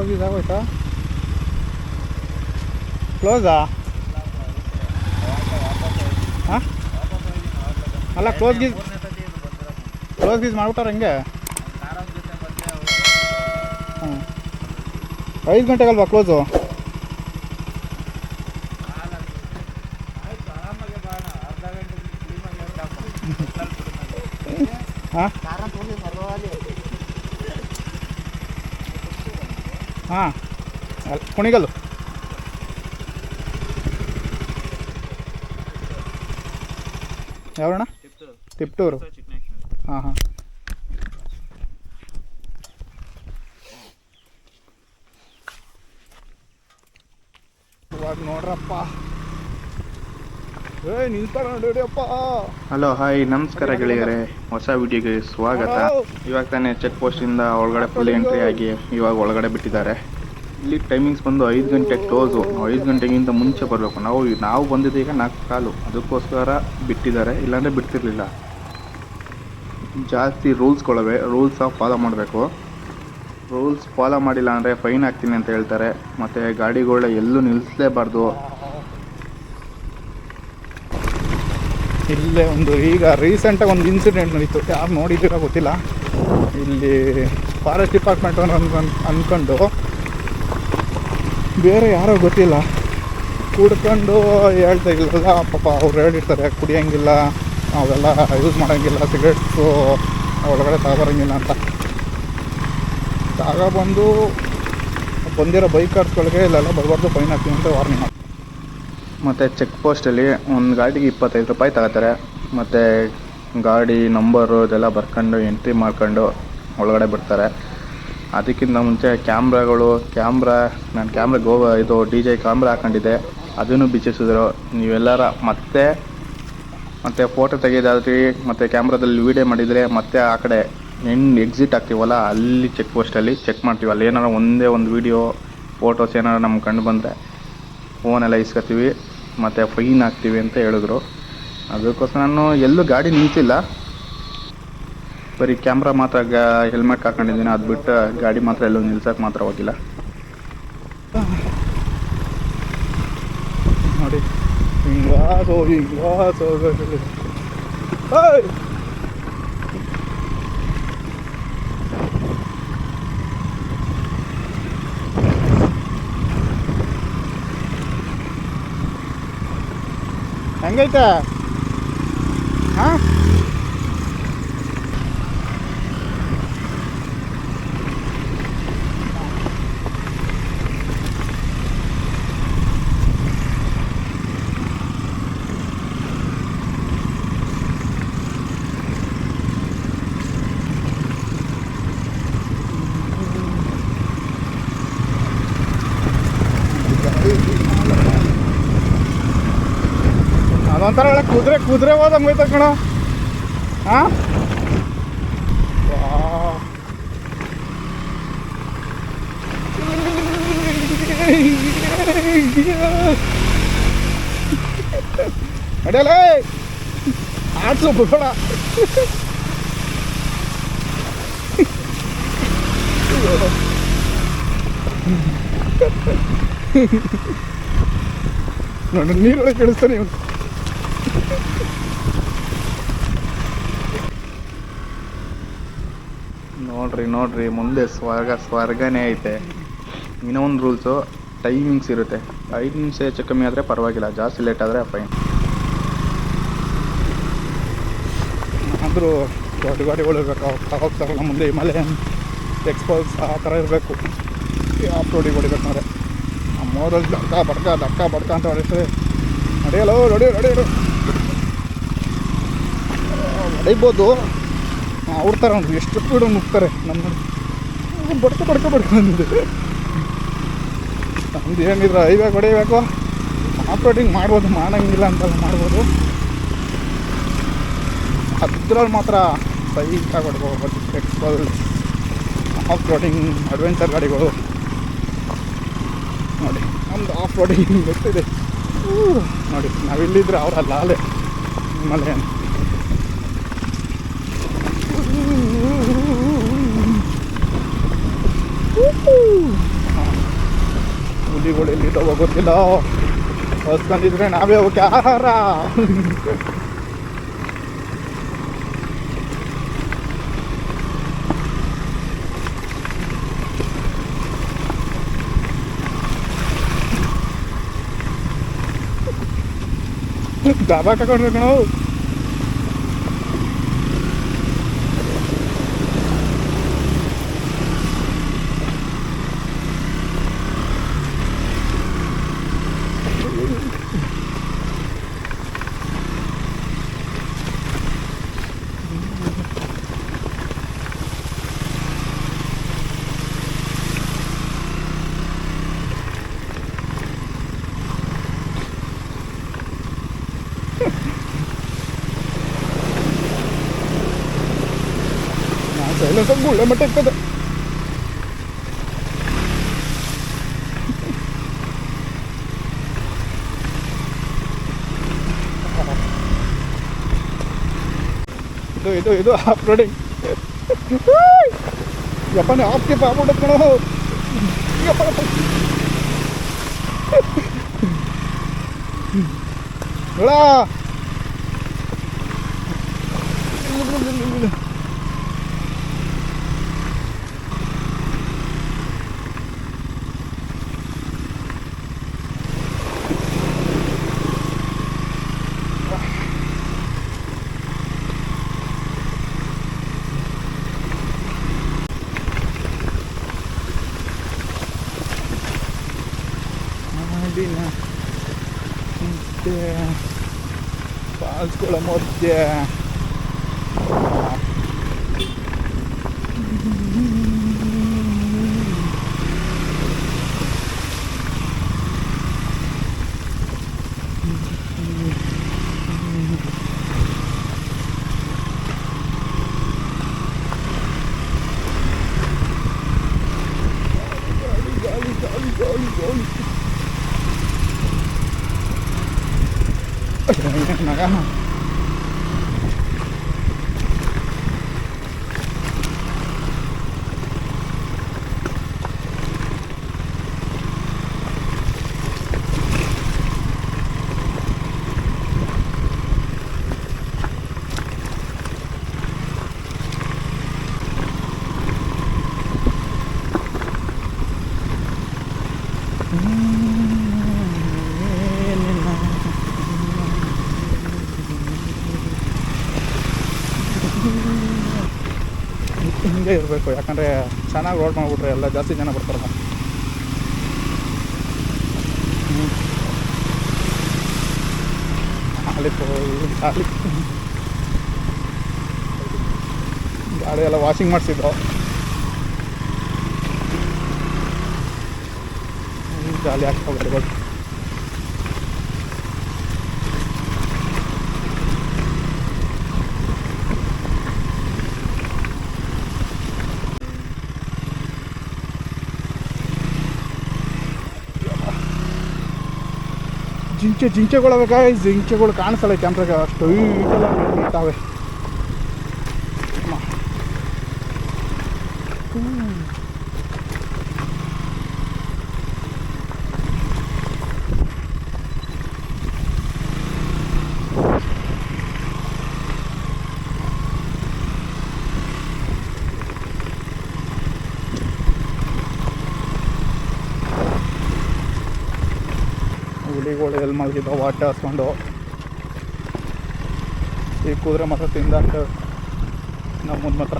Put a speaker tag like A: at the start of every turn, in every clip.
A: Close ಇದಾಗೋಯ್ತಾ ಕ್ಲೋಸಾ ಹಾಂ? ಅಲ್ಲ close ಗೀಸ್ close ಗೀಸ್ ಮಾಡ್ಬಿಟ್ಟಾರ ಹಂಗೆ? ಹಾಂ ಐದು ಗಂಟೆಗಲ್ವಾ ಕ್ಲೋಸು ಹಾಂ ಹಾಂ. ಕುಣಿಗಲ್ಲು. ಯಾವಣ್ಣ ತಿಪ್ಟೂರು. ಹಾಂ ಹಾಂ. ಇವಾಗ ನೋಡ್ರಪ್ಪ.
B: ಹಲೋ ಹಾಯ್ ನಮಸ್ಕಾರ ಗೆಳೆಯರೆ. ಹೊಸ ವಿಡಿಯೋಗೆ ಸ್ವಾಗತ. ಇವಾಗ ತಾನೇ ಚೆಕ್ ಪೋಸ್ಟ್ ಇಂದ ಒಳಗಡೆ ಫುಲ್ ಎಂಟ್ರಿ ಆಗಿ ಇವಾಗ ಒಳಗಡೆ ಬಿಟ್ಟಿದ್ದಾರೆ. ಇಲ್ಲಿ ಟೈಮಿಂಗ್ಸ್ ಬಂದು ಐದು ಗಂಟೆ ಕ್ಲೋಸು ಐದು ಗಂಟೆಗಿಂತ ಮುಂಚೆ ಬರಬೇಕು. ನಾವು ನಾವು ಬಂದಿದ್ದು ಈಗ ನಾಲ್ಕು ಕಾಲು. ಅದಕ್ಕೋಸ್ಕರ ಬಿಟ್ಟಿದ್ದಾರೆ. ಇಲ್ಲಾಂದರೆ ಬಿಡ್ತಿರ್ಲಿಲ್ಲ. ಜಾಸ್ತಿ ರೂಲ್ಸ್ಗಳವೆ ರೂಲ್ಸ್ ಫಾಲೋ ಮಾಡಬೇಕು. ರೂಲ್ಸ್ ಫಾಲೋ ಮಾಡಿಲ್ಲ ಅಂದರೆ ಫೈನ್ ಹಾಕ್ತೀನಿ ಅಂತ ಹೇಳ್ತಾರೆ. ಮತ್ತು ಗಾಡಿಗಳ ಎಲ್ಲೂ ನಿಲ್ಲಿಸಲೇಬಾರ್ದು
A: ಇಲ್ಲೇ ಒಂದು ಈಗ ರೀಸೆಂಟಾಗಿ ಒಂದು ಇನ್ಸಿಡೆಂಟ್ ನಡೀತು. ಯಾರು ನೋಡಿದ್ದೀರ ಗೊತ್ತಿಲ್ಲ. ಇಲ್ಲಿ ಫಾರೆಸ್ಟ್ ಡಿಪಾರ್ಟ್ಮೆಂಟ್ ಅನ್ಕೊಂಡು ಅಂದ್ಕೊಂಡು ಬೇರೆ ಯಾರೋ ಗೊತ್ತಿಲ್ಲ. ಕುಡ್ಕೊಂಡು ಹೇಳ್ತಾ ಇಲ್ಲಲ್ಲ ಪಾಪ ಅವ್ರು ಹೇಳಿರ್ತಾರೆ, ಕುಡಿಯೋಂಗಿಲ್ಲ ಅವೆಲ್ಲ ಯೂಸ್ ಮಾಡೋಂಗಿಲ್ಲ ಸಿಗರೇಟ್ಸು ಒಳಗಡೆ ತಗೊಬರಂಗಿಲ್ಲ ಅಂತ. ತಗೊಬಂದು ಬಂದಿರೋ ಬೈಕರ್ಸ್ಗಳಿಗೆ ಇಲ್ಲೆಲ್ಲ ಬರಬಾರ್ದು ಫೈನ್ ಹಾಕ್ತೀನಿ ಅಂತ ವಾರ್ನಿಂಗ್ ಮಾಡಿ
B: ಮತ್ತು ಚೆಕ್ ಪೋಸ್ಟಲ್ಲಿ ಒಂದು ಗಾಡಿಗೆ ಇಪ್ಪತ್ತೈದು ರೂಪಾಯಿ ತಗೋತಾರೆ. ಮತ್ತು ಗಾಡಿ ನಂಬರು ಇದೆಲ್ಲ ಬರ್ಕೊಂಡು ಎಂಟ್ರಿ ಮಾಡ್ಕೊಂಡು ಒಳಗಡೆ ಬಿಡ್ತಾರೆ. ಅದಕ್ಕಿಂತ ಮುಂಚೆ ಕ್ಯಾಮ್ರಾಗಳು, ಕ್ಯಾಮ್ರಾ, ನಾನು ಕ್ಯಾಮ್ರಾ ಗೋ ಇದು ಡಿ ಜೆ ಕ್ಯಾಮ್ರಾ ಹಾಕೊಂಡಿದ್ದೆ. ಅದನ್ನು ಬಿಚ್ಚಿಸಿದ್ರು. ನೀವೆಲ್ಲರ ಮತ್ತೆ, ಮತ್ತು ಫೋಟೋ ತೆಗೆಯೋದಾದ್ರಿ ಮತ್ತು ಕ್ಯಾಮ್ರಾದಲ್ಲಿ ವೀಡಿಯೋ ಮಾಡಿದರೆ ಮತ್ತೆ ಆ ಕಡೆ ಹೆಣ್ಣು ಎಕ್ಸಿಟ್ ಆಗ್ತೀವಲ್ಲ, ಅಲ್ಲಿ ಚೆಕ್ ಪೋಸ್ಟಲ್ಲಿ ಚೆಕ್ ಮಾಡ್ತೀವಿ. ಅಲ್ಲಿ ಏನಾರ ಒಂದೇ ಒಂದು ವೀಡಿಯೋ ಫೋಟೋಸ್ ಏನಾರ ನಮ್ಗೆ ಕಂಡು ಬಂದರೆ ಫೋನೆಲ್ಲ ಇಸ್ಕೊತೀವಿ ಮತ್ತು ಫೈನ್ ಹಾಕ್ತೀವಿ ಅಂತ ಹೇಳಿದ್ರು. ಅದಕ್ಕೋಸ್ಕರ ನಾನು ಎಲ್ಲೂ ಗಾಡಿ ನಿಂತಿಲ್ಲ. ಬರೀ ಕ್ಯಾಮ್ರಾ ಮಾತ್ರ ಗಾ ಹೆಲ್ಮೆಟ್ ಹಾಕೊಂಡಿದ್ದೀನಿ. ಅದು ಬಿಟ್ಟು ಗಾಡಿ ಮಾತ್ರ ಎಲ್ಲೂ ನಿಲ್ಸೋಕ್ಕೆ ಮಾತ್ರ ಹೋಗಿಲ್ಲ.
A: ನೋಡಿ. ಹೋಗಿ ಹಿಂಗಾಸೋ ಏಯ್! ಹೆಂಗೈತೆ? ಹಾಂ? ಅದೊಂಥರ ಒಳ್ಳೆ ಕುದುರೆ ಕುದುರೆ ಹೋದಂಗೆ ಹೋಯ್ತ ಕಣ. ಹಾಂ ಅಡಲೇ ಆಡ್ಸು ಬಿಡೋಣ ನೋಡಿ, ನೀರೊಳಗೆ ಕೆಡಿಸ್ತಾನೆ ಇವನು
B: ನೋಡ್ರಿ ನೋಡ್ರಿ, ಮುಂದೆ ಸ್ವರ್ಗ, ಸ್ವರ್ಗನೇ ಐತೆ. ಇನ್ನೊಂದು ರೂಲ್ಸು ಟೈಮಿಂಗ್ಸ್ ಇರುತ್ತೆ. ಐದು ನಿಮಿಷ ಹೆಚ್ಚು ಕಮ್ಮಿ ಆದರೆ ಪರವಾಗಿಲ್ಲ, ಜಾಸ್ತಿ ಲೇಟ್ ಆದರೆ ಫೈನ್
A: ಆದರೂ ದೊಡ್ಡ ಗಾಡಿಗಳು ಇರಬೇಕು ಹೋಗ್ತಾರಲ್ಲ ಮುಂದೆ ಹಿಮಾಲಯ ಎಕ್ಸ್ಪೋಸ್ ಆ ಥರ ಇರಬೇಕು. ಆಫ್ ರೋಡಿಗೆ ಹೊಡಿಬೇಕಂದ್ರೆ ಆ ಮೋರಲ್ಲಿ ದಡ್ಕ, ಬಡ್ಕ ದಡ್ಕ, ಬಡ್ಕ ಅಂತ ಹೊಡಿತಾರೆ ನಡೆಯಲ್ಲ ನಡೆಯೋ ನಡಿ ನಡಿ. ಆ, ಹೊಡಿಬೋದು ಅವ್ರ ಥರ ಒಂದು ಎಷ್ಟು ಸ್ಪೀಡ್ ನುಗ್ತಾರೆ ನಮ್ಮ ಬಡ್ಕೊ ಬಡ್ಕೊ ಬಡ್ಕೊ ಬಂದಿದೆ ನಮ್ದು ಏನಿದ್ರೆ ಹೈವೇ ಹೊಡಿಬೇಕು ಆಫ್ ರೋಡಿಂಗ್ ಮಾಡ್ಬೋದು ಮಾಡಂಗಿಲ್ಲ ಅಂತಲ್ಲ ಮಾಡ್ಬೋದು. ಅದ್ರಲ್ಲಿ ಮಾತ್ರ ಸೈಟಾಗಿ ಹೊಡ್ಕೋಬೋದು ಎಕ್ಸ್ಪಲ್ ಆಫ್ ರೋಡಿಂಗ್ ಅಡ್ವೆಂಚರ್ ಗಾಡಿಗಳು. ನೋಡಿ ನಮ್ದು ಆಫ್ ರೋಡಿಂಗ್ ಗೊತ್ತಿದೆ ನೋಡಿ ನಾವಿಲ್ಲಿದ್ರೆ मुझे बड़े लेटो को खिलाओ उसका जितने नाम है वो क्या रहा ಸೈಲೆನ್ಸ್ ಗುಳ್ಳೆ ಮಟ್ಟ ಇರ್ತದೆ ಇದು ಇದು ಇದು ಆಫ್ ರೋಡಿಂಗ್ ಯಪ್ಪನೇ ಆಫ್ಗೆ ಬಾಬಿಡ ಕಣೋ din inte på alls kolla mot. ಹಿಂಗೆ ಇರಬೇಕು ಯಾಕಂದರೆ ಚೆನ್ನಾಗಿ ರೋಡ್ ಮಾಡಿಬಿಟ್ರೆ ಎಲ್ಲ ಜಾಸ್ತಿ ಜನ ಬರ್ತಾರಲ್ಲ. ಗಾಡಿ ಎಲ್ಲ ವಾಷಿಂಗ್ ಮಾಡಿಸಿದ್ದು ಗಾಳಿ ಹಾಕ್ತಾ ಬರ್ಬೋದು ಜಿಂಕೆ ಜಿಂಕೆಗಳು ಗಾಯ ಜಿಂಕೆಗಳು ಕಾಣಿಸಲ್ಲ ಕ್ಯಾಮ್ರಾಗ ಅಷ್ಟು ಈಗೆಲ್ಲ ನಿಂತಾವೆ ವಾಟೆ ಹಾಸ್ಕೊಂಡು ಈ ಕುದುರೆ ಮಾತ್ರ ತಿಂದಾಕ ನಮ್ಮ ಮುಂದೆ ಮಾತ್ರ.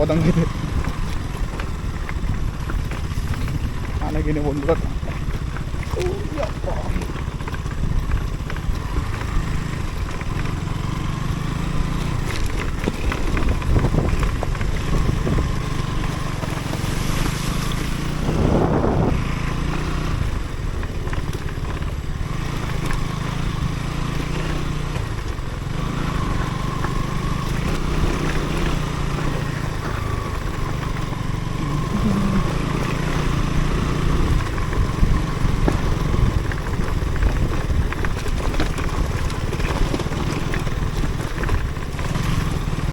A: போதம் இது அன்னைக்கு ஒன்று